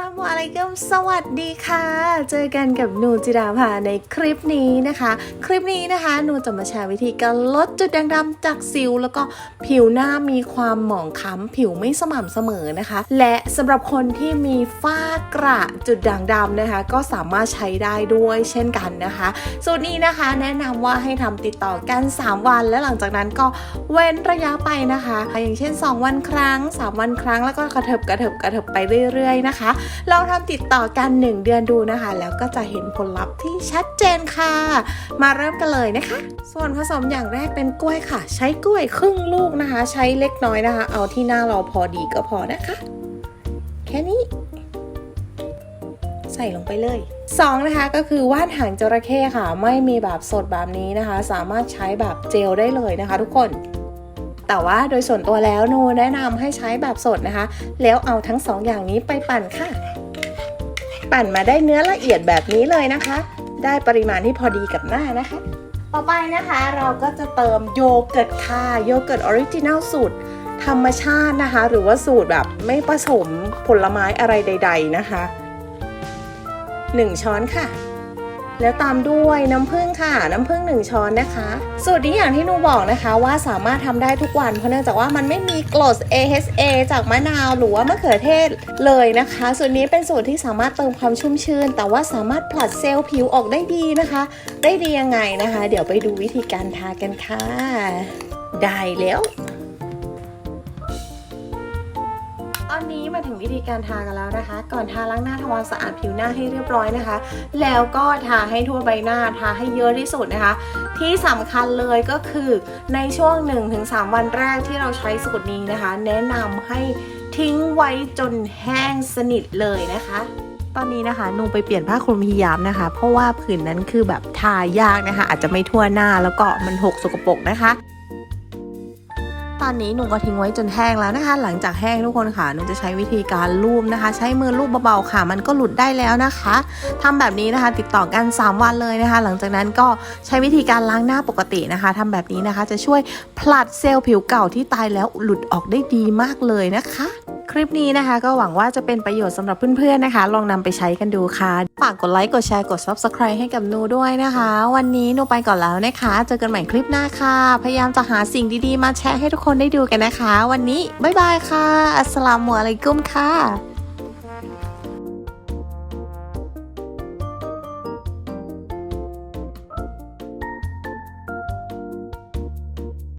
ลามุอะลัยกุมสวัสดีค่ะ เจอกันกับหนูจิราภาในคลิปนี้นะคะ คลิปนี้นะคะหนูจะมาแชร์วิธีการลดจุดด่างดำจากสิว แล้วก็ผิวหน้ามีความหมองคล้ำผิวไม่สม่ำเสมอนะคะ และสำหรับคนที่มีฝ้ากระจุดด่างดำนะคะ ก็สามารถใช้ได้ด้วยเช่นกันนะคะ สูตรนี้นะคะแนะนำว่าให้ทำติดต่อกัน 3 วัน และหลังจากนั้นก็เว้นระยะไปนะคะ อย่างเช่น 2 วันครั้ง 3 วันครั้งแล้วก็กระเถิบกระเถิบกระเถิบไปเรื่อยๆนะคะลองทำติดต่อกัน 1 เดือนดูนะคะ แล้วก็จะเห็นผลลัพธ์ที่ชัดเจนค่ะ มาเริ่มกันเลยนะคะ ส่วนผสมอย่างแรกเป็นกล้วยค่ะ ใช้กล้วยครึ่งลูกนะคะ ใช้เล็กน้อยนะคะ เอาที่หน้าเราพอดีก็พอนะคะ แค่นี้ ใส่ลงไปเลย2นะคะก็คือว่านหางจระเข้ค่ะ ไม่มีแบบสดแบบนี้นะคะ สามารถใช้แบบเจลได้เลยนะคะ ทุกคน แต่ว่าโดยส่วนตัวแล้วโนแนะนำให้ใช้แบบสดนะคะ แล้วเอาทั้งสองอย่างนี้ไปปั่นค่ะ ปั่นมาได้เนื้อละเอียดแบบนี้เลยนะคะ ได้ปริมาณที่พอดีกับหน้านะคะ ต่อไปนะคะเราก็จะเติมโยเกิร์ตค่ะโยเกิร์ตออริจินัลสูตรธรรมชาตินะคะ หรือว่าสูตรแบบไม่ผสมผลไม้อะไรใด ๆนะคะ 1 ช้อนค่ะ แล้วตามด้วยน้ำผึ้งค่ะ น้ำผึ้ง1ช้อนนะคะ สูตรนี้อย่างที่หนูบอกนะคะว่าสามารถทำได้ทุกวัน เพราะเนื่องจากว่ามันไม่มีกรด AHA จากมะนาวหรือว่ามะเขือเทศเลยนะคะ สูตรนี้เป็นสูตรที่สามารถเติมความชุ่มชื่น แต่ว่าสามารถผลัดเซลล์ผิวออกได้ดีนะคะ ได้ดียังไงนะคะ เดี๋ยวไปดูวิธีการทากันค่ะ ได้แล้ว นี้มาถึงวิธีการทากันแล้วนะคะ ก่อนทาล้างหน้าทำความสะอาดผิวหน้าให้เรียบร้อยนะคะ แล้วก็ทาให้ทั่วใบหน้าทาให้เยอะที่สุดนะคะ ที่สำคัญเลยก็คือในช่วง 1-3 วันแรกที่เราใช้สูตรนี้นะคะ แนะนำให้ทิ้งไว้จนแห้งสนิทเลยนะคะตอนนี้นะคะนูไปเปลี่ยนผ้าคลุมฮิญาบนะคะ เพราะว่าผืนนั้นคือแบบทายากนะคะ อาจจะไม่ทั่วหน้าแล้วก็มันหกสกปรกนะคะ ตอนนี้หนูก็ทิ้งไว้จนแห้งแล้วนะคะ หลังจากแห้งทุกคนค่ะหนูจะใช้วิธีการลูบนะคะ ใช้มือลูบเบาๆค่ะ มันก็หลุดได้แล้วนะคะทำแบบนี้นะคะ ติดต่อกัน 3 วันเลยนะคะ หลังจากนั้นก็ใช้วิธีการล้างหน้าปกตินะคะทำแบบนี้นะคะจะช่วยผลัดเซลล์ผิวเก่าที่ตายแล้วหลุดออกได้ดีมากเลยนะคะ คลิปนี้นะคะ ก็หวังว่าจะเป็นประโยชน์สำหรับเพื่อนๆนะคะ ลองนำไปใช้กันดูค่ะฝากกดไลค์กดแชร์กด subscribe ให้กับนูด้วยนะคะ วันนี้นูไปก่อนแล้วนะคะ เจอกันใหม่คลิปหน้าค่ะ พยายามจะหาสิ่งดีๆ มาแชร์ให้ทุกคนได้ดูกันนะคะ วันนี้บ๊ายบายค่ะอัสสลามุอะลัยกุมค่ะ